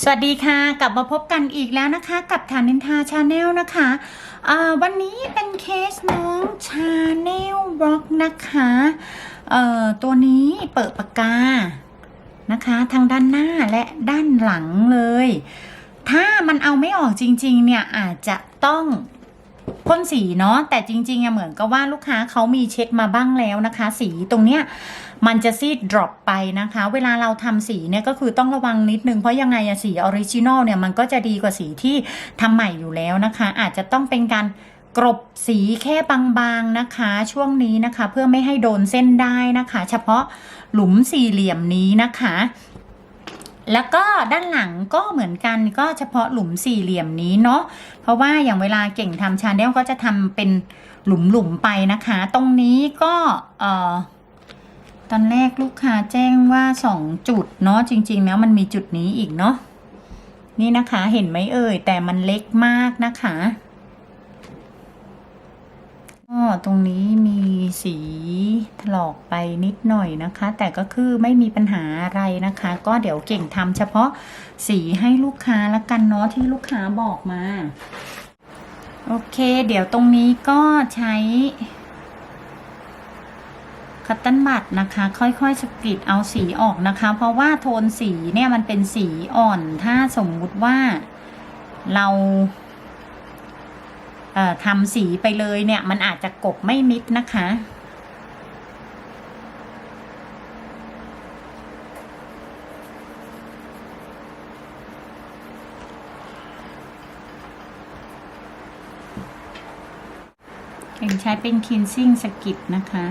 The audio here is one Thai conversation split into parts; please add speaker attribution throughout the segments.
Speaker 1: สวัสดีค่ะ กลับมาพบกันอีกแล้วนะคะ กับฐานนินทาชาแนลนะคะวันนี้เป็นเคสน้องชาแนลบล็อกนะคะตัวนี้เปิดปากกานะคะ ทางด้านหน้าและด้านหลังเลย ถ้ามันเอาไม่ออกจริง ๆ เนี่ย อาจจะต้อง พ่นสีเนาะแต่จริงๆอะเหมือนกับว่าลูกค้าเขามีเช็ดมาบ้างแล้วนะคะ สีตรงเนี้ยมันจะซีด drop ไปนะคะ เวลาเราทำสีเนี่ยก็คือต้องระวังนิดนึง เพราะยังไงอะสีออริจินอลเนี่ยมันก็จะดีกว่าสีที่ทำใหม่อยู่แล้วนะคะ อาจจะต้องเป็นการกรบสีแค่บางๆนะคะ ช่วงนี้นะคะ เพื่อไม่ให้โดนเส้นได้นะคะ เฉพาะหลุมสี่เหลี่ยมนี้นะคะ แล้วก็ด้านหลังก็เหมือนกันก็เฉพาะหลุมสี่เหลี่ยมนี้เนาะเพราะว่าอย่างเวลาเก่งทำชาแนลก็จะทำเป็นหลุมๆไปนะคะ ตรงนี้ก็เอ่อตอนแรกลูกค้าแจ้งว่าสองจุดเนาะจริง ๆ แล้วมันมีจุดนี้อีกเนาะนี่นะคะเห็นไหมเอ่ยแต่มันเล็กมากนะคะ ก็ตรงนี้มีสีถลอกไปนิดหน่อยนะคะ แต่ก็คือไม่มีปัญหาอะไรนะคะ ก็เดี๋ยวเก่งทำเฉพาะสีให้ลูกค้าละกันเนาะที่ลูกค้าบอกมา โอเค เดี๋ยวตรงนี้ก็ใช้คัตเตันบัตนะคะ ค่อยๆสกรีดเอาสีออกนะคะ เพราะว่าโทนสีเนี่ยมันเป็นสีอ่อนถ้าสมมุติว่าเรา ทำสีไปเลยเนี่ย มันอาจจะกบไม่มิดนะคะเองใช้เป็นคินซิ่งสกิดนะคะ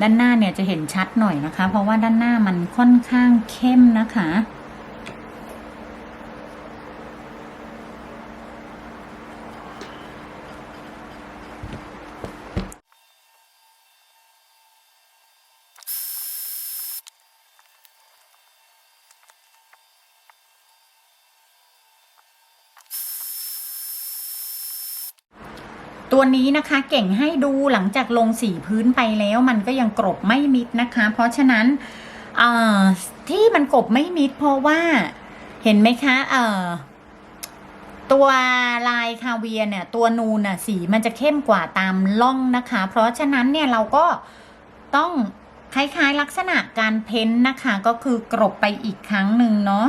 Speaker 1: ด้านหน้าเนี่ยจะเห็นชัดหน่อยนะคะ เพราะว่าด้านหน้ามันค่อนข้างเข้มนะคะ ตัวนี้นะคะเก่งให้ดูหลังจากลงสีพื้นไปแล้วมันก็ยังกรบไม่มิดนะคะ เพราะฉะนั้นที่มันกรบไม่มิดเพราะว่าเห็นไหมคะเอ่อตัวลายคาเวียเนี่ย ตัวนูนน่ะสีมันจะเข้มกว่าตามล่องนะคะ เพราะฉะนั้นเนี่ยเราก็ต้องคล้ายๆลักษณะการเพ้นท์นะคะ ก็คือกรบไปอีกครั้งหนึ่งเนาะ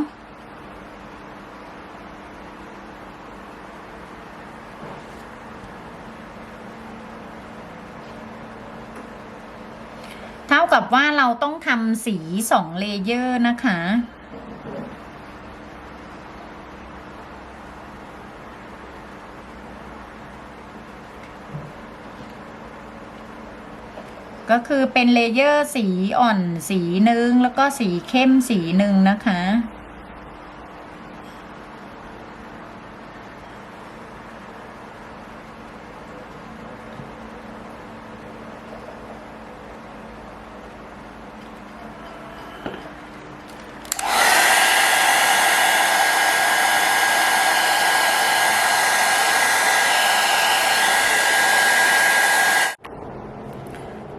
Speaker 1: กับว่าเราต้องทำสีสองเลเยอร์นะคะ ก็คือเป็นเลเยอร์สีอ่อนสีหนึ่งแล้วก็สีเข้มสีหนึ่งนะคะ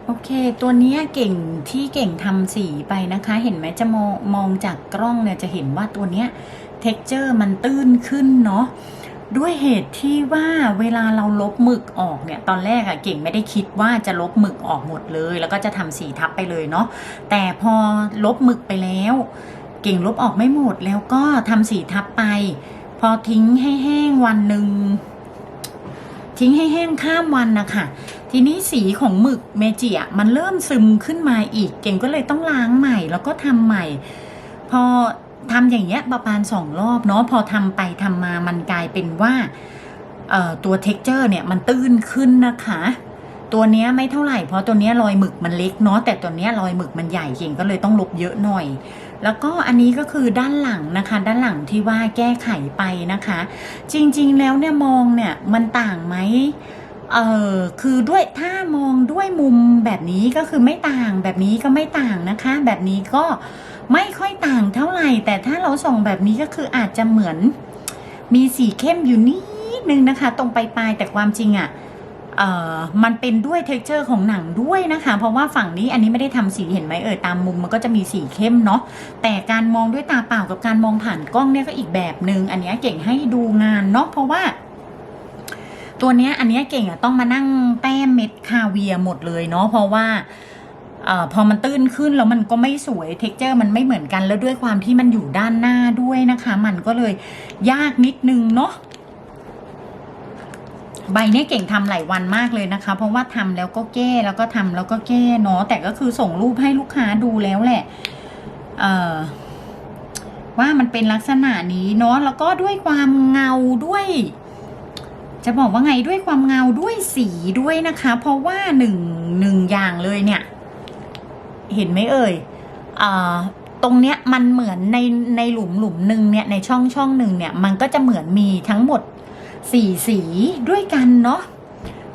Speaker 1: โอเค ตัวนี้เก่งที่เก่งทำสีไปนะคะ เห็นไหมจะมองมองจากกล้องเนี่ยจะเห็นว่าตัวเนี้ยเท็กเจอร์มันตื้นขึ้นเนาะด้วยเหตุที่ว่าเวลาเราลบหมึกออกเนี่ย ตอนแรกอะเก่งไม่ได้คิดว่าจะลบหมึกออกหมดเลย แล้วก็จะทำสีทับไปเลยเนาะแต่พอลบหมึกไปแล้ว เก่งลบออกไม่หมดแล้วก็ทำสีทับไป พอทิ้งให้แห้งวันหนึ่งทิ้งให้แห้งข้ามวันนะคะ ทีนี้สีของหมึกเมจิอะมันเริ่มซึมขึ้นมาอีก เก่งก็เลยต้องล้างใหม่แล้วก็ทำใหม่ พอทำอย่างเงี้ยประมาณสองรอบเนาะพอทำไปทำมามันกลายเป็นว่าตัว texture เนี่ยมันตื้นขึ้นนะคะ ตัวเนี้ยไม่เท่าไหร่เพราะตัวเนี้ยรอยหมึกมันเล็กเนาะแต่ตัวเนี้ยรอยหมึกมันใหญ่เก่งก็เลยต้องลบเยอะหน่อย แล้วก็อันนี้ก็คือด้านหลังนะคะ ด้านหลังที่ว่าแก้ไขไปนะคะ จริงๆแล้วเนี่ยมองเนี่ยมันต่างไหม เออคือด้วยถ้ามองด้วยมุมแบบนี้ก็คือไม่ต่างแบบนี้ก็ไม่ต่างนะคะ แบบนี้ก็ไม่ค่อยต่างเท่าไหร่ แต่ถ้าเราส่องแบบนี้ก็คืออาจจะเหมือนมีสีเข้มอยู่นิดนึงนะคะ ตรงปลายๆแต่ความจริงอะ่ะเอ่อมันเป็นด้วยเท็กเจอร์ของหนังด้วยนะคะ เพราะว่าฝั่งนี้อันนี้ไม่ได้ทำสีเห็นไหมเออตามมุมมันก็จะมีสีเข้มเนาะแต่การมองด้วยตาเปล่ากับการมองผ่านกล้องเนี่ยก็อีกแบบหนึ่งอันนี้เก่งให้ดูงานเนาะเพราะว่า ตัวเนี้ยอันเนี้ยเก่งอะต้องมานั่งแต้มเม็ดคาเวียหมดเลยเนาะเพราะว่าอพอมันตื้นขึ้นแล้วมันก็ไม่สวยเท็กเจอร์มันไม่เหมือนกันแล้วด้วยความที่มันอยู่ด้านหน้าด้วยนะคะ มันก็เลยยากนิดนึงเนาะใบนี้เก่งทำหลายวันมากเลยนะคะ เพราะว่าทำแล้วก็แก้แล้วก็ทำแล้วก็แก้เนาะแต่ก็คือส่งรูปให้ลูกค้าดูแล้วแหละเอ่อว่ามันเป็นลักษณะนี้เนาะแล้วก็ด้วยความเงาด้วย จะบอกว่าไงด้วยความเงาด้วยสีด้วยนะคะ เพราะว่าหนึ่งหนึ่งอย่างเลยเนี่ย เห็นไหมเอ่ยอ่อตรงเนี้ยมันเหมือนในในหลุมหลุมหนึ่งเนี่ยในช่องช่องหนึ่งเนี่ย มันก็จะเหมือนมีทั้งหมดสี่สีด้วยกันเนาะ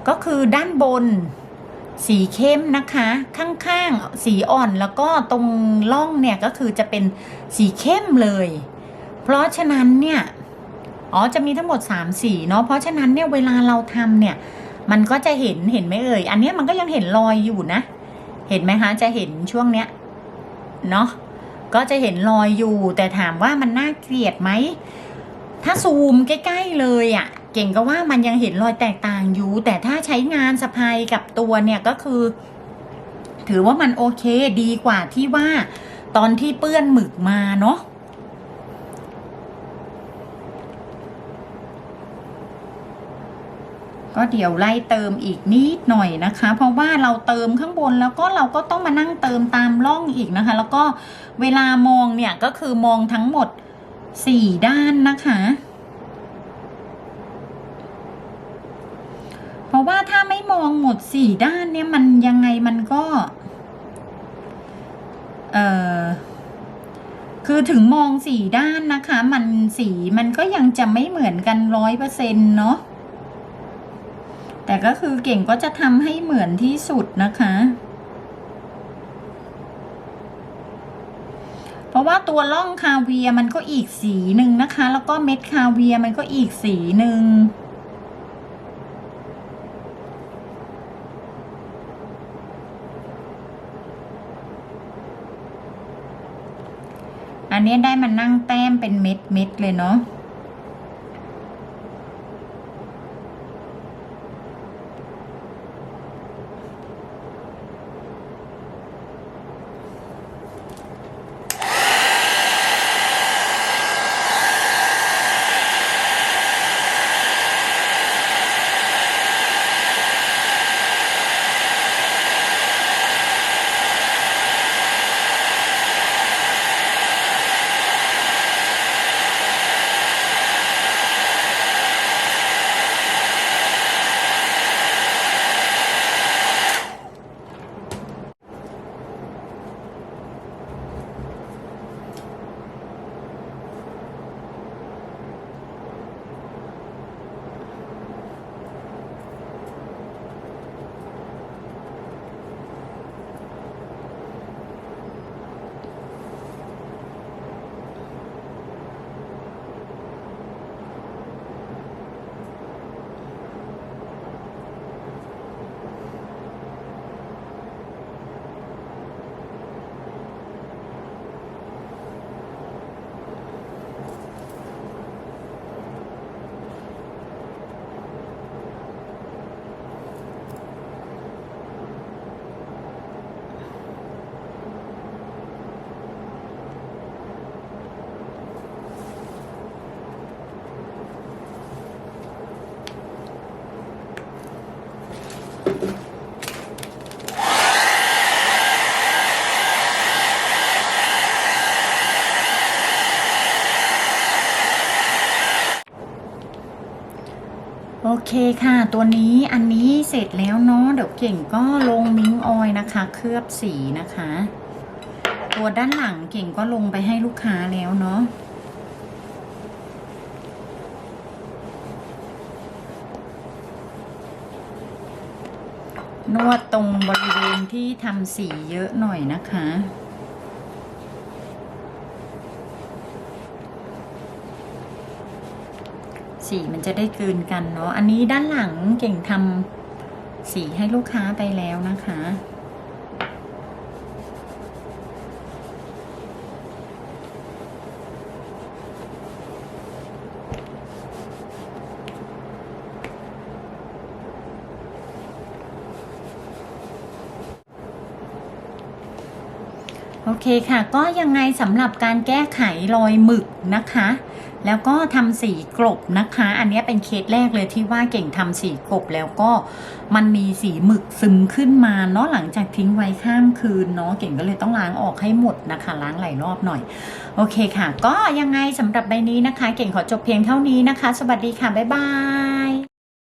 Speaker 1: ก็คือด้านบน สีเข้มนะคะ ข้างๆ สีอ่อนแล้วก็ตรงล่องเนี่ยก็คือจะเป็นสีเข้มเลย เพราะฉะนั้นเนี่ย อ๋อจะมีทั้งหมด3สีเนาะเพราะฉะนั้นเนี่ยเวลาเราทำเนี่ย มันก็จะเห็นเห็นไหมเอ่ยอันนี้มันก็ยังเห็นรอยอยู่นะ เห็นไหมคะจะเห็นช่วงเนี้ยเนาะก็จะเห็นรอยอยู่ แต่ถามว่ามันน่าเกลียดไหมถ้าซูมใกล้ๆเลยอะ่ะ เก่งก็ว่ามันยังเห็นรอยแตกต่างอยู่ แต่ถ้าใช้งานสะพายกับตัวเนี่ยก็คือ ถือว่ามันโอเคดีกว่าที่ว่าตอนที่เปื้อนหมึกมาเนาะ ก็เดี๋ยวไล่เติมอีกนิดหน่อยนะคะ เพราะว่าเราเติมข้างบนแล้วก็เราก็ต้องมานั่งเติมตามร่องอีกนะคะ แล้วก็เวลามองเนี่ยก็คือมองทั้งหมดสี่ด้านนะคะ เพราะว่าถ้าไม่มองหมดสี่ด้านเนี่ยมันยังไงมันก็เออคือถึงมองสี่ด้านนะคะ มันสีมันก็ยังจะไม่เหมือนกันร้อยเปอร์เซ็นเนาะ แต่ก็คือเก่งก็จะทำให้เหมือนที่สุดนะคะ เพราะว่าตัวล่องคาเวียมันก็อีกสีหนึ่งนะคะ แล้วก็เม็ดคาเวียมันก็อีกสีหนึ่งอันนี้ได้มานั่งแต้มเป็นเม็ดเม็ดเลยเนาะ เคค่ะ ตัวนี้อันนี้เสร็จแล้วเนาะเดี๋ยวเก่งก็ลงมิ้งออยนะคะ เคลือบสีนะคะ ตัวด้านหลังเก่งก็ลงไปให้ลูกค้าแล้วเนาะนวดตรงบริเวณที่ทำสีเยอะหน่อยนะคะ สีมันจะได้กลืนกันเนาะ อันนี้ด้านหลังเก่งทำสีให้ลูกค้าไปแล้วนะคะ โอเคค่ะ ก็ยังไงสำหรับการแก้ไขรอยหมึกนะคะ แล้วก็ทำสีกลบนะคะ อันนี้เป็นเคสแรกเลยที่ว่าเก่งทำสีกลบแล้วก็มันมีสีหมึกซึมขึ้นมาเนาะหลังจากทิ้งไว้ข้ามคืนเนาะเก่งก็เลยต้องล้างออกให้หมดนะคะ ล้างหลายรอบหน่อย โอเคค่ะ ก็ยังไงสำหรับใบนี้นะคะ เก่งขอจบเพียงเท่านี้นะคะ สวัสดีค่ะ บ๊ายบาย